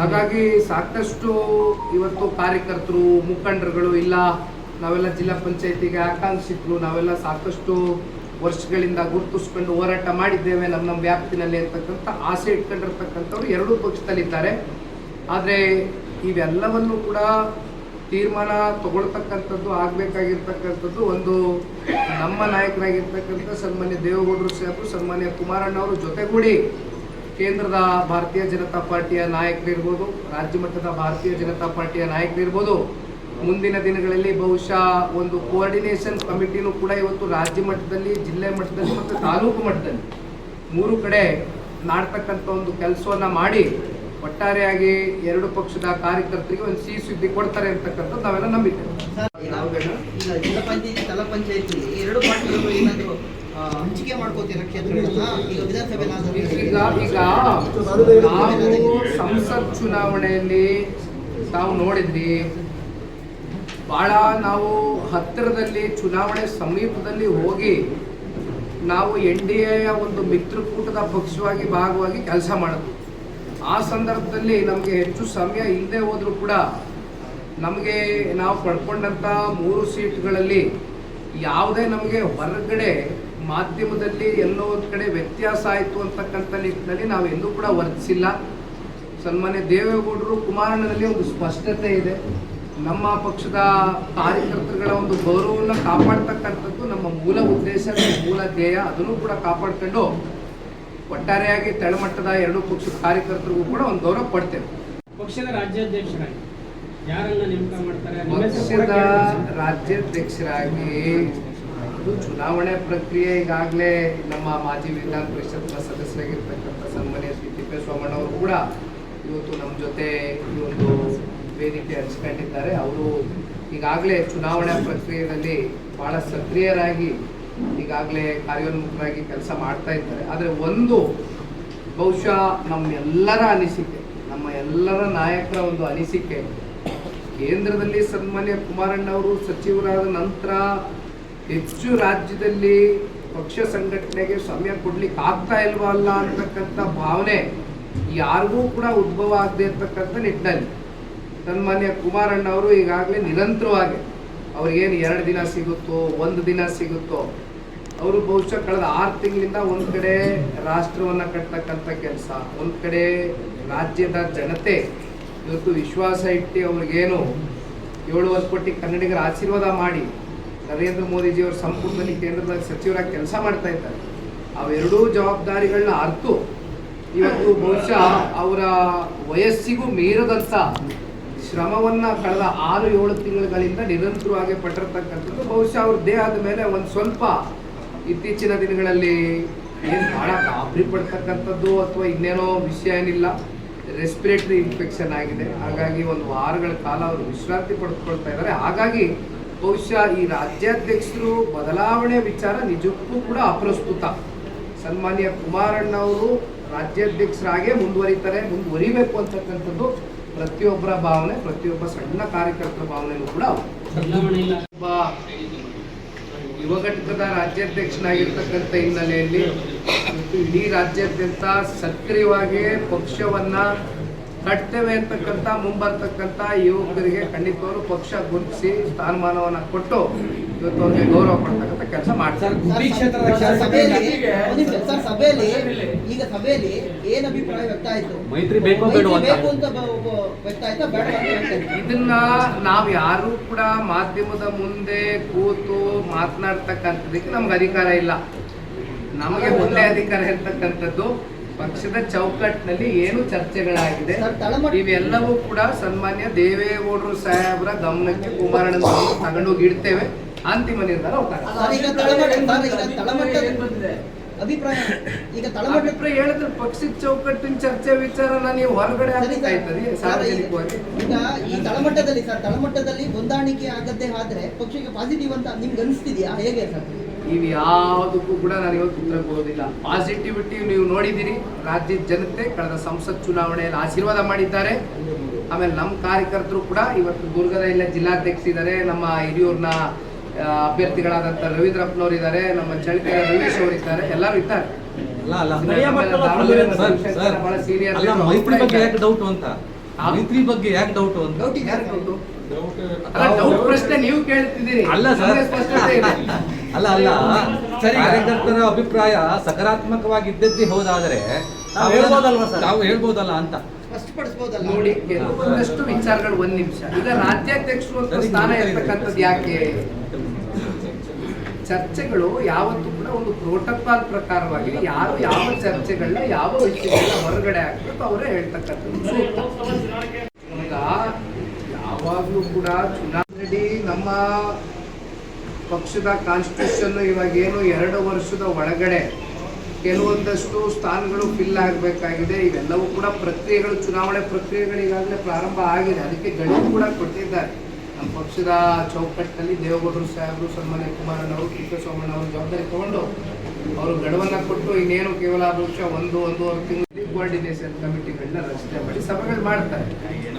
ಹಾಗಾಗಿ ಸಾಕಷ್ಟು ಇವತ್ತು ಕಾರ್ಯಕರ್ತರು, ಮುಖಂಡರುಗಳು ಇಲ್ಲ. ನಾವೆಲ್ಲ ಜಿಲ್ಲಾ ಪಂಚಾಯತಿಗೆ ಆಕಾಂಕ್ಷಿತರು. ನಾವೆಲ್ಲ ಸಾಕಷ್ಟು ವರ್ಷಗಳಿಂದ ಗುರುತಿಸ್ಕೊಂಡು ಹೋರಾಟ ಮಾಡಿದ್ದೇವೆ ನಮ್ಮ ನಮ್ಮ ವ್ಯಾಪ್ತಿನಲ್ಲಿ ಇರ್ತಕ್ಕಂಥ ಆಸೆ ಇಟ್ಕೊಂಡಿರ್ತಕ್ಕಂಥವ್ರು ಎರಡೂ ಪಕ್ಷದಲ್ಲಿದ್ದಾರೆ. ಆದರೆ ಇವೆಲ್ಲವನ್ನು ಕೂಡ ತೀರ್ಮಾನ ತಗೊಳ್ತಕ್ಕಂಥದ್ದು ಆಗಬೇಕಾಗಿರ್ತಕ್ಕಂಥದ್ದು ಒಂದು ನಮ್ಮ ನಾಯಕರಾಗಿರ್ತಕ್ಕಂಥ ಸನ್ಮಾನ್ಯ ದೇವೇಗೌಡರು ಸಾಹೇಬರು ಸನ್ಮಾನ್ಯ ಕುಮಾರಣ್ಣ ಅವರು ಜೊತೆಗೂಡಿ ಕೇಂದ್ರದ ಭಾರತೀಯ ಜನತಾ ಪಾರ್ಟಿಯ ನಾಯಕರಿರ್ಬೋದು ರಾಜ್ಯ ಮಟ್ಟದ ಭಾರತೀಯ ಜನತಾ ಪಾರ್ಟಿಯ ನಾಯಕರಿರ್ಬೋದು ಮುಂದಿನ ದಿನಗಳಲ್ಲಿ ಬಹುಶಃ ಒಂದು ಕೋಆರ್ಡಿನೇಷನ್ ಕಮಿಟಿನೂ ಕೂಡ ಇವತ್ತು ರಾಜ್ಯ ಮಟ್ಟದಲ್ಲಿ ಜಿಲ್ಲೆ ಮಟ್ಟದಲ್ಲಿ ಮತ್ತು ತಾಲೂಕು ಮಟ್ಟದಲ್ಲಿ ಮೂರು ಕಡೆ ನಾಡ್ತಕ್ಕಂಥ ಒಂದು ಕೆಲಸವನ್ನು ಮಾಡಿ ಒಟ್ಟಾರೆಯಾಗಿ ಎರಡು ಪಕ್ಷದ ಕಾರ್ಯಕರ್ತರಿಗೆ ಒಂದು ಸಿಹಿ ಸುದ್ದಿ ಕೊಡ್ತಾರೆ ಅಂತಕ್ಕಂಥದ್ದು ನಾವೆಲ್ಲ ನಂಬಿದ್ದೇವೆ. ಈಗ ಜಿಲ್ಲಾ ಪಂಚಾಯತಿ ಪಂಚಾಯತಿ ಎರಡು ಪಾರ್ಟಿಗಳು ಏನಾದರೂ ಹಂಚಿಕೆ ಮಾಡ್ಕೋತೀರಾ ಕ್ಷೇತ್ರಗಳನ್ನ? ಈಗ ವಿಧಾನಸಭೆ ಈಗ ನಾವು ಸಂಸತ್ ಚುನಾವಣೆಯಲ್ಲಿ ತಾವು ನೋಡಿದ್ರಿ ಬಹಳ ನಾವು ಹತ್ತಿರದಲ್ಲಿ, ಚುನಾವಣೆ ಸಮೀಪದಲ್ಲಿ ಹೋಗಿ ನಾವು ಎನ್ ಡಿ ಎಯ ಒಂದು ಮಿತ್ರಕೂಟದ ಪಕ್ಷವಾಗಿ ಭಾಗವಾಗಿ ಕೆಲಸ ಮಾಡಿದ್ವಿ ಆ ಸಂದರ್ಭದಲ್ಲಿ ನಮಗೆ ಹೆಚ್ಚು ಸಮಯ ಇಲ್ಲದೆ ಹೋದರೂ ಕೂಡ ನಮಗೆ ನಾವು ಪಡ್ಕೊಂಡಂಥ ಮೂರು ಸೀಟ್ಗಳಲ್ಲಿ ಯಾವುದೇ ನಮಗೆ ಹೊರಗಡೆ ಮಾಧ್ಯಮದಲ್ಲಿ ಎಲ್ಲೋ ಒಂದು ಕಡೆ ವ್ಯತ್ಯಾಸ ಆಯಿತು ಅಂತಕ್ಕಂಥ ನಿಟ್ಟಿನಲ್ಲಿ ನಾವು ಎಂದೂ ಕೂಡ ವರ್ತಿಸಿಲ್ಲ. ಸನ್ಮಾನ್ಯ ದೇವೇಗೌಡರು ಕುಮಾರಣ್ಣನಲ್ಲಿ ಒಂದು ಸ್ಪಷ್ಟತೆ ಇದೆ. ನಮ್ಮ ಪಕ್ಷದ ಕಾರ್ಯಕರ್ತರುಗಳ ಒಂದು ಗೌರವವನ್ನು ಕಾಪಾಡ್ತಕ್ಕಂಥದ್ದು ನಮ್ಮ ಮೂಲ ಉದ್ದೇಶ ಮೂಲ ಧ್ಯೇಯ ಅದನ್ನು ಕೂಡ ಕಾಪಾಡ್ಕೊಂಡು ಒಟ್ಟಾರೆಯಾಗಿ ತಳಮಟ್ಟದ ಎರಡು ಪಕ್ಷದ ಕಾರ್ಯಕರ್ತರಿಗೂ ಕೂಡ ಒಂದು ಗೌರವ ಕೊಡ್ತೇವೆ. ಪಕ್ಷದ ರಾಜ್ಯಾಧ್ಯಕ್ಷರಾಗಿ ಯಾರನ್ನ ನೇಮಕ ಮಾಡ್ತಾರೆ? ಪಕ್ಷದ ರಾಜ್ಯಾಧ್ಯಕ್ಷರಾಗಿ ಚುನಾವಣೆ ಪ್ರಕ್ರಿಯೆ ಈಗಾಗಲೇ ನಮ್ಮ ಮಾಜಿ ವಿಧಾನ ಪರಿಷತ್ನ ಸದಸ್ಯರಾಗಿರ್ತಕ್ಕಂಥ ಸನ್ಮಾನ್ಯ ಶ್ರೀ ತಿಪ್ಪೇಸ್ವಾಮಣ್ಣ ಅವರು ಕೂಡ ಇವತ್ತು ನಮ್ಮ ಜೊತೆ ಈ ಒಂದು ವೇದಿಕೆ ಹಂಚ್ಕೊಂಡಿದ್ದಾರೆ. ಅವರು ಈಗಾಗಲೇ ಚುನಾವಣಾ ಪ್ರಕ್ರಿಯೆಯಲ್ಲಿ ಬಹಳ ಸಕ್ರಿಯರಾಗಿ ಈಗಾಗಲೇ ಕಾರ್ಯೋನ್ಮುಖರಾಗಿ ಕೆಲಸ ಮಾಡ್ತಾ ಇದ್ದಾರೆ. ಆದರೆ ಒಂದು ಬಹುಶಃ ನಮ್ಮೆಲ್ಲರ ಅನಿಸಿಕೆ, ನಮ್ಮ ಎಲ್ಲರ ನಾಯಕರ ಒಂದು ಅನಿಸಿಕೆ, ಕೇಂದ್ರದಲ್ಲಿ ಸನ್ಮಾನ್ಯ ಕುಮಾರಣ್ಣ ಅವರು ಸಚಿವರಾದ ನಂತರ ಹೆಚ್ಚು ರಾಜ್ಯದಲ್ಲಿ ಪಕ್ಷ ಸಂಘಟನೆಗೆ ಸಮಯ ಕೊಡ್ಲಿಕ್ಕೆ ಆಗ್ತಾ ಇಲ್ವಾ ಅಲ್ಲ ಅಂತಕ್ಕಂಥ ಭಾವನೆ ಯಾರಿಗೂ ಕೂಡ ಉದ್ಭವ ಆಗದೆ ಇರ್ತಕ್ಕಂಥ ನಿಟ್ಟಿನಲ್ಲಿ. ಸನ್ಮಾನ್ಯ ಕುಮಾರಣ್ಣ ಅವರು ಈಗಾಗಲೇ ನಿರಂತರವಾಗಿ ಅವ್ರಿಗೇನು ಎರಡು ದಿನ ಸಿಗುತ್ತೋ, ಒಂದು ದಿನ ಸಿಗುತ್ತೋ, ಅವರು ಬಹುಶಃ ಕಳೆದ ಆರು ತಿಂಗಳಿಂದ ಒಂದು ಕಡೆ ರಾಷ್ಟ್ರವನ್ನು ಕಟ್ಟತಕ್ಕಂಥ ಕೆಲಸ, ಒಂದು ಕಡೆ ರಾಜ್ಯದ ಜನತೆ ಇವತ್ತು ವಿಶ್ವಾಸ ಇಟ್ಟು ಅವ್ರಿಗೇನು ಏಳುವರೆ ಕೋಟಿ ಕನ್ನಡಿಗರ ಆಶೀರ್ವಾದ ಮಾಡಿ ನರೇಂದ್ರ ಮೋದಿಜಿಯವರ ಸಂಪುಟದಲ್ಲಿ ಕೇಂದ್ರದಲ್ಲಿ ಸಚಿವರಾಗಿ ಕೆಲಸ ಮಾಡ್ತಾ ಇದ್ದಾರೆ. ಅವೆರಡೂ ಜವಾಬ್ದಾರಿಗಳನ್ನ ಅರ್ತು. ಇವತ್ತು ಬಹುಶಃ ಅವರ ವಯಸ್ಸಿಗೂ ಮೀರದಂಥ ಶ್ರಮವನ್ನ ಕಳೆದ ಆರು, ಏಳು ತಿಂಗಳುಗಳಿಂದ ನಿರಂತರವಾಗಿ ಪಟ್ಟಿರ್ತಕ್ಕಂಥದ್ದು. ಬಹುಶಃ ಅವ್ರ ದೇಹದ ಮೇಲೆ ಒಂದು ಸ್ವಲ್ಪ ಇತ್ತೀಚಿನ ದಿನಗಳಲ್ಲಿ ಏನು ಭಾಳ ಗಾಬರಿ ಪಡ್ತಕ್ಕಂಥದ್ದು ಅಥವಾ ಇನ್ನೇನೋ ವಿಷಯ ಏನಿಲ್ಲ. ರೆಸ್ಪಿರೇಟರಿ ಇನ್ಫೆಕ್ಷನ್ ಆಗಿದೆ. ಹಾಗಾಗಿ ಒಂದು ವಾರಗಳ ಕಾಲ ಅವರು ವಿಶ್ರಾಂತಿ ಪಡೆದುಕೊಳ್ತಾ ಇದ್ದಾರೆ. ಹಾಗಾಗಿ ಬಹುಶಃ ಈ ರಾಜ್ಯಾಧ್ಯಕ್ಷರು ಬದಲಾವಣೆ ವಿಚಾರ ನಿಜಕ್ಕೂ ಕೂಡ ಅಪ್ರಸ್ತುತ. ಸನ್ಮಾನ್ಯ ಕುಮಾರಣ್ಣ ಅವರು ರಾಜ್ಯಾಧ್ಯಕ್ಷರಾಗೇ ಮುಂದುವರಿತಾರೆ, ಮುಂದುವರಿಬೇಕು ಅಂತಕ್ಕಂಥದ್ದು ಪ್ರತಿಯೊಬ್ಬರ ಭಾವನೆ ಪ್ರತಿಯೊಬ್ಬ ಸಣ್ಣ ಕಾರ್ಯಕರ್ತರ ಭಾವನೆಯೂ ಕೂಡ ಒಬ್ಬ ಯುವ ಘಟಕದ ರಾಜ್ಯಾಧ್ಯಕ್ಷನಾಗಿರ್ತಕ್ಕಂಥ ಹಿನ್ನೆಲೆಯಲ್ಲಿ ಇಡೀ ರಾಜ್ಯಾದ್ಯಂತ ಸಕ್ರಿಯವಾಗಿ ಪಕ್ಷವನ್ನ ಕಟ್ತೇವೆ ಅಂತಕ್ಕಂಥ ಮುಂಬರ್ತಕ್ಕಂಥ ಯುವಕರಿಗೆ ಖಂಡಿತವರು ಪಕ್ಷ ಗುರುತಿಸಿ ಸ್ಥಾನಮಾನವನ್ನ ಕೊಟ್ಟು ಇವತ್ತು ಅವ್ರಿಗೆ ಗೌರವ ಕೊಡ್ತಕ್ಕಂಥ ಕೆಲಸ ಮಾಡ್ತಾರೆ ಸಭೆಯಲ್ಲಿ ಈಗ ಸಭೆಯಲ್ಲಿ ಏನ್ ಅಭಿಪ್ರಾಯ ವ್ಯಕ್ತ ಆಯ್ತು? ಮೈತ್ರಿ ಬೇಕೋ ಅಂತ. ವ್ಯಕ್ತ ಆಯ್ತಾ? ಬೇಡ ಇದನ್ನ ನಾವ್ ಯಾರು ಕೂಡ ಮಾಧ್ಯಮದ ಮುಂದೆ ಕೂತು ಮಾತನಾಡ್ತಕ್ಕಂಥದಕ್ಕೆ ನಮ್ಗೆ ಅಧಿಕಾರ ಇಲ್ಲ. ನಮಗೆ ಒಂದೇ ಅಧಿಕಾರ ಇರ್ತಕ್ಕಂಥದ್ದು. ಪಕ್ಷದ ಚೌಕಟ್ಟಿನಲ್ಲಿ ಏನು ಚರ್ಚೆಗಳಾಗಿದೆ? ಇವೆಲ್ಲವೂ ಕೂಡ ಸನ್ಮಾನ್ಯ ದೇವೇಗೌಡರು ಸಾಹೇಬರ ಗಮನಕ್ಕೆ ಕುಮಾರಣ್ಣ ತಗೊಂಡೋಗಿ ಇಡ್ತೇವೆ. ಅಂತಿಮ ನಿರ್ಧಾರ ಅಭಿಪ್ರಾಯ ಈಗ ತಳಮಟ್ಟ ಹೇಳಿದ್ರೆ ಪಕ್ಷದ ಚೌಕಟ್ಟಿನ ಚರ್ಚೆ ವಿಚಾರ ನೀವು ಹೊರಗಡೆ ಸಾರ್ವಜನಿಕವಾಗಿ? ಈಗ ಈ ತಳಮಟ್ಟದಲ್ಲಿ ಸರ್ ತಳಮಟ್ಟದಲ್ಲಿ ಹೊಂದಾಣಿಕೆ ಆಗದ್ದೇ ಆದ್ರೆ ಪಕ್ಷಕ್ಕೆ ಪಾಸಿಟಿವ್ ಅಂತ ನಿಮ್ಗೆ ಅನಿಸ್ತಿದ್ಯಾ? ಹೇಗೆ ಸರ್? ಇವು ಯಾವುದಕ್ಕೂ ಕೂಡ ನಾನು ಇವತ್ತು ಉತ್ತರ ಕೊಡೋದಿಲ್ಲ. ಪಾಸಿಟಿವಿಟಿ ನೀವು ನೋಡಿದ್ದೀರಿ. ರಾಜ್ಯದ ಜನತೆ ಕಳೆದ ಸಂಸತ್ ಚುನಾವಣೆಯಲ್ಲಿ ಆಶೀರ್ವಾದ ಮಾಡಿದ್ದಾರೆ. ಆಮೇಲೆ ನಮ್ಮ ಕಾರ್ಯಕರ್ತರು ಕೂಡ ಇವತ್ತು ದುರ್ಗದ ಇಲ್ಲ ಜಿಲ್ಲಾಧ್ಯಕ್ಷ ಇದ್ದಾರೆ. ನಮ್ಮ ಹಿರಿಯೂರ್ನ ಅಭ್ಯರ್ಥಿಗಳಾದಂಥ ರವೀಂದ್ರಪ್ಪನವ್ರು ಇದ್ದಾರೆ. ನಮ್ಮ ಚಳಿಕೆಯ ರವೀಶ್ ಅವರು ಇದ್ದಾರೆ. ಎಲ್ಲರೂ ಇದ್ದಾರೆ. ಅಲ್ಲ ಅಲ್ಲ. ದಾವಣಗೆರೆ ಸರ್, ಸರ್, ಬಹಳ ಮೈತ್ರಿ ಬಗ್ಗೆ ಯಾಕೆ ಡೌಟ್ ಅಂತ? ಹಾ? ಮೈತ್ರಿ ಬಗ್ಗೆ ಯಾಕೆ ಡೌಟ್ ಅಂತ? ಪ್ರಶ್ನೆ ನೀವು ಕೇಳ್ತಿದ್ದೀರಿ. ಅಲ್ಲ ಸರ್. ಸ್ಪಷ್ಟತೆ ಇದೆ. ಅಲ್ಲ ಅಲ್ಲ ಸರಿ. ಕಾರ್ಯಕರ್ತರ ಅಭಿಪ್ರಾಯ ಸಕಾರಾತ್ಮಕವಾಗಿ ಇದ್ದದ್ದೇ ಹೋದಾದ್ರೆ ನಾವು ಹೇಳ್ಬೋದಲ್ವಾ ಸರ್? ನಾವು ಹೇಳ್ಬೋದಲ್ಲ ಅಂತ ನೋಡಿ ಒಂದಷ್ಟು ವಿಚಾರಗಳು ಒಂದ್ ನಿಮಿಷ ಈಗ ರಾಜ್ಯಾಧ್ಯಕ್ಷರು ಅಂತ ಸ್ಥಾನ. ಇರ್ತಕ್ಕಂಥದ್ದು ಯಾಕೆ ಚರ್ಚೆಗಳು ಯಾವತ್ತೂ ಕೂಡ ಒಂದು ಪ್ರೋಟೋಕಾಲ್ ಪ್ರಕಾರವಾಗಿ ಯಾರು ಯಾವ ಚರ್ಚೆಗಳನ್ನ ಯಾವ ವಿಷಯಗಳನ್ನ ಹೊರಗಡೆ ಹಾಕ್ಬೇಕು ಅವರೇ ಹೇಳ್ತಕ್ಕಂಥದ್ದು. ಈಗ ಯಾವಾಗಲೂ ಕೂಡ ಚುನಾವಣೆ ನಮ್ಮ ಪಕ್ಷದ ಕಾನ್ಸ್ಟಿಟ್ಯೂಷನ್ ಇವಾಗೇನು ಎರಡು ವರ್ಷದ ಒಳಗಡೆ ಕೆಲವೊಂದಷ್ಟು ಸ್ಥಾನಗಳು ಫಿಲ್ ಆಗಬೇಕಾಗಿದೆ. ಇವೆಲ್ಲವೂ ಕೂಡ ಪ್ರಕ್ರಿಯೆಗಳು, ಚುನಾವಣೆ ಪ್ರಕ್ರಿಯೆಗಳು ಈಗಾಗಲೇ ಪ್ರಾರಂಭ ಆಗಿದೆ. ಅದಕ್ಕೆ ಗಡುವು ಕೂಡ ಕೊಟ್ಟಿದ್ದಾರೆ. ನಮ್ಮ ಪಕ್ಷದ ಚೌಕಟ್ಟಿನಲ್ಲಿ ದೇವೇಗೌಡರು ಸಾಹೇಬರು, ಸನ್ಮಾನ್ಯ ಕುಮಾರಣ್ಣವರು ಅವರು ಜವಾಬ್ದಾರಿ ತಗೊಂಡು ಅವರು ಗಡುವನ್ನು ಕೊಟ್ಟು ಇನ್ನೇನು ಕೇವಲ ಪಕ್ಷ ಒಂದು ಒಂದೂವರೆ ತಿಂಗಳಲ್ಲಿ ಕೋಆರ್ಡಿನೇಷನ್ ಕಮಿಟಿಗಳನ್ನ ರಚನೆ ಮಾಡಿ ಸಭೆಗಳು ಮಾಡ್ತಾರೆ.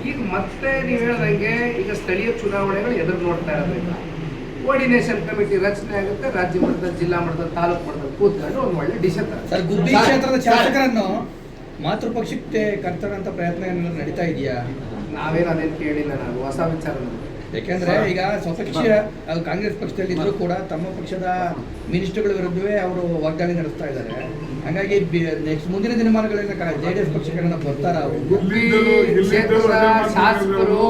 ಈಗ ಮತ್ತೆ ನೀವು ಹೇಳ್ದಂಗೆ ಈಗ ಸ್ಥಳೀಯ ಚುನಾವಣೆಗಳು ಎದುರು ನೋಡ್ತಾ ಇರೋದ್ರಿಂದ ಕೋಆರ್ಡಿನೇಷನ್ ಕಮಿಟಿ ರಚನೆ ಆಗುತ್ತೆ ರಾಜ್ಯ ಮಟ್ಟದ ಜಿಲ್ಲಾ ಮಟ್ಟದ ತಾಲೂಕು ಮಟ್ಟದ ಕೂತ್ಕೊಂಡು ಒಂದು ಒಳ್ಳೆ ಡಿಸಿಷನ್ ಸರ್ ಗುಬ್ಬಿ ಕ್ಷೇತ್ರದ ಶಾಸಕರನ್ನು ಮಾತೃಪಕ್ಷಕ್ಕೆ ಕರ್ತಕ್ಕಂಥ ಪ್ರಯತ್ನ ಏನಾದ್ರು ನಡೀತಾ ಇದೆಯಾ? ನಾವೇನು ಅದೇನು ಕೇಳಿಲ್ಲ ನಾವು ಹೊಸ ವಿಚಾರ. ಯಾಕೆಂದ್ರೆ ಈಗ ಸ್ವಪಕ್ಷೀಯ ಅದು ಕಾಂಗ್ರೆಸ್ ಪಕ್ಷದಲ್ಲಿ ಇದ್ರೂ ಕೂಡ ತಮ್ಮ ಪಕ್ಷದ ಮಿನಿಸ್ಟರ್ಗಳ ವಿರುದ್ಧವೇ ಅವರು ವಾಗ್ದಾಳಿ ನಡೆಸ್ತಾ ಇದ್ದಾರೆ. ಹಾಗಾಗಿ ನೆಕ್ಸ್ಟ್ ಮುಂದಿನ ದಿನಮಾನಗಳಲ್ಲಿ ಜೆ ಡಿ ಎಸ್ ಪಕ್ಷಗಳನ್ನ ಬರ್ತಾರ ಅವರು? ಶಾಸಕರು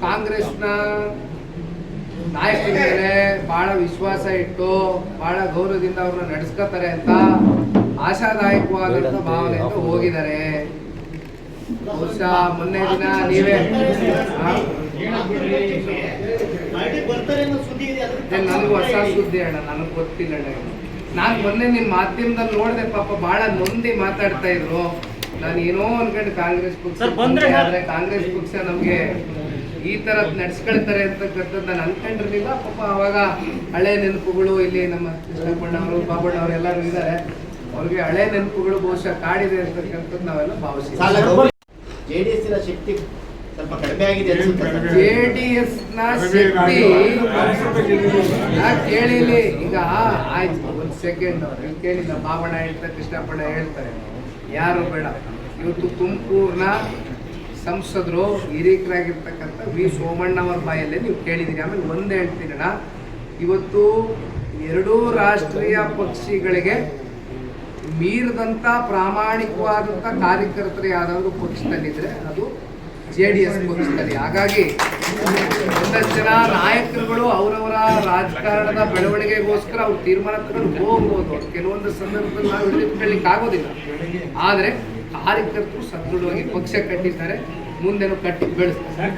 ಕಾಂಗ್ರೆಸ್ನ ನಾಯಕರ ಮೇಲೆ ಬಹಳ ವಿಶ್ವಾಸ ಇಟ್ಟು ಬಹಳ ಗೌರವದಿಂದ ಅವ್ರನ್ನ ನಡೆಸ್ಕೋತಾರೆ ಅಂತ ಆಶಾದಾಯಕವಾದಂತ ಭಾವನೆಯಿಂದ ಹೋಗಿದ್ದಾರೆ. ಬಹುಶಃ ಮೊನ್ನೆ ದಿನ ನೀವೇ ನನಗೂ ಹೊಸ ಸುದ್ದಿ ಅಣ್ಣ ನನಗೆ ಗೊತ್ತಿಲ್ಲ ಅಣ್ಣ ನಾನು ನಾನ್ ಮೊನ್ನೆ ನಿಮ್ ಮಾಧ್ಯಮದಲ್ಲಿ ನೋಡಿದೆ ಪಾಪ ಬಹಳ ನೊಂದಿ ಮಾತಾಡ್ತಾ ಇದ್ರು. ನಾನು ಏನೋ ಅನ್ಕೊಂಡು ಕಾಂಗ್ರೆಸ್ ಪಕ್ಷ ಸರ್, ಬಂದ್ರೆ ಬಂದೆ, ಆದ್ರೆ ಕಾಂಗ್ರೆಸ್ ಪಕ್ಷ ನಮ್ಗೆ ಈ ತರ ನಡ್ಸ್ಕೊಳ್ತಾರೆ ಅಂತಕ್ಕಂಥದ್ದು ನಾನು ಅನ್ಕೊಂಡಿರ್ಲಿಲ್ಲ. ಪಾಪ ಅವಾಗ ಹಳೆ ನೆನಪುಗಳು ಇಲ್ಲಿ ನಮ್ಮ ಕೃಷ್ಣಪ್ಪಣ್ಣ ಅವರು ಬಾಬಣ್ಣ ಅವರು ಎಲ್ಲರೂ ಇದ್ದಾರೆ. ಅವ್ರಿಗೆ ಹಳೆ ನೆನಪುಗಳು ಬಹುಶಃ ಕಾಡಿದೆ ಅಂತಕ್ಕಂಥದ್ದು ನಾವೆಲ್ಲ ಸಾಲ ಭಾವಿಸ್ತೀವಿ ಜೆ ಡಿ ಎಸ್ ಶಕ್ತಿ ಸ್ವಲ್ಪ ಕಡಿಮೆ ಆಗಿದೆ ಅನ್ಸುತ್ತೆ. ಸರ್. ಜೆಡಿಎಸ್ನ ಶಕ್ತಿ. ನಾ ಕೇಳಿಲಿ ಈಗ ಆಯ್ತು ಒಂದ್ ಸೆಕೆಂಡ್ ಅವ್ರು. ಕೇಳಿಲ್ಲ ಬಾಬಣ್ಣ ಹೇಳ್ತಾರೆ ಕೃಷ್ಣಪ್ಪಣ್ಣ ಹೇಳ್ತಾರೆ. ಯಾರು ಬೇಡ. ಇವತ್ತು ತುಮಕೂರ್ನ ಸಂಸದರು ಹಿರಿಯಕರಾಗಿರ್ತಕ್ಕಂಥ ವಿ. ಸೋಮಣ್ಣ ಅವರ ಬಾಯಲ್ಲೇ ನೀವು ಕೇಳಿದ್ದೀರಿ ಆಮೇಲೆ ಒಂದೇ ಹೇಳ್ತೀರಣ್ಣ ಇವತ್ತು ಎರಡೂ ರಾಷ್ಟ್ರೀಯ ಪಕ್ಷಿಗಳಿಗೆ ಮೀರಿದಂಥ ಪ್ರಾಮಾಣಿಕವಾದಂಥ ಕಾರ್ಯಕರ್ತರು ಯಾರಾದರೂ ಪಕ್ಷದಲ್ಲಿದ್ದರೆ ಅದು ಜೆ ಡಿ ಎಸ್ ಪಕ್ಷದಲ್ಲಿ. ಹಾಗಾಗಿ ಒಂದಷ್ಟು ಜನ ನಾಯಕರುಗಳು ಅವರವರ ರಾಜಕಾರಣದ ಬೆಳವಣಿಗೆಗೋಸ್ಕರ ಅವ್ರು ತೀರ್ಮಾನ ತಗೊಂಡು ಹೋಗ್ಬೋದು. ಕೆಲವೊಂದು ಸಂದರ್ಭದಲ್ಲಿ ನಾವು ಹೇಳಲಿಕ್ಕೆ ಆಗೋದಿಲ್ಲ ಆದರೆ ಕಾರ್ಯಕರ್ತರು ಸದೃಢವಾಗಿ ಪಕ್ಷ ಕಟ್ಟಿದ್ದಾರೆ. ಮುಂದೆನೂ ಕಟ್ಟಿ ಬೆಳೆಸ್ತಾರೆ.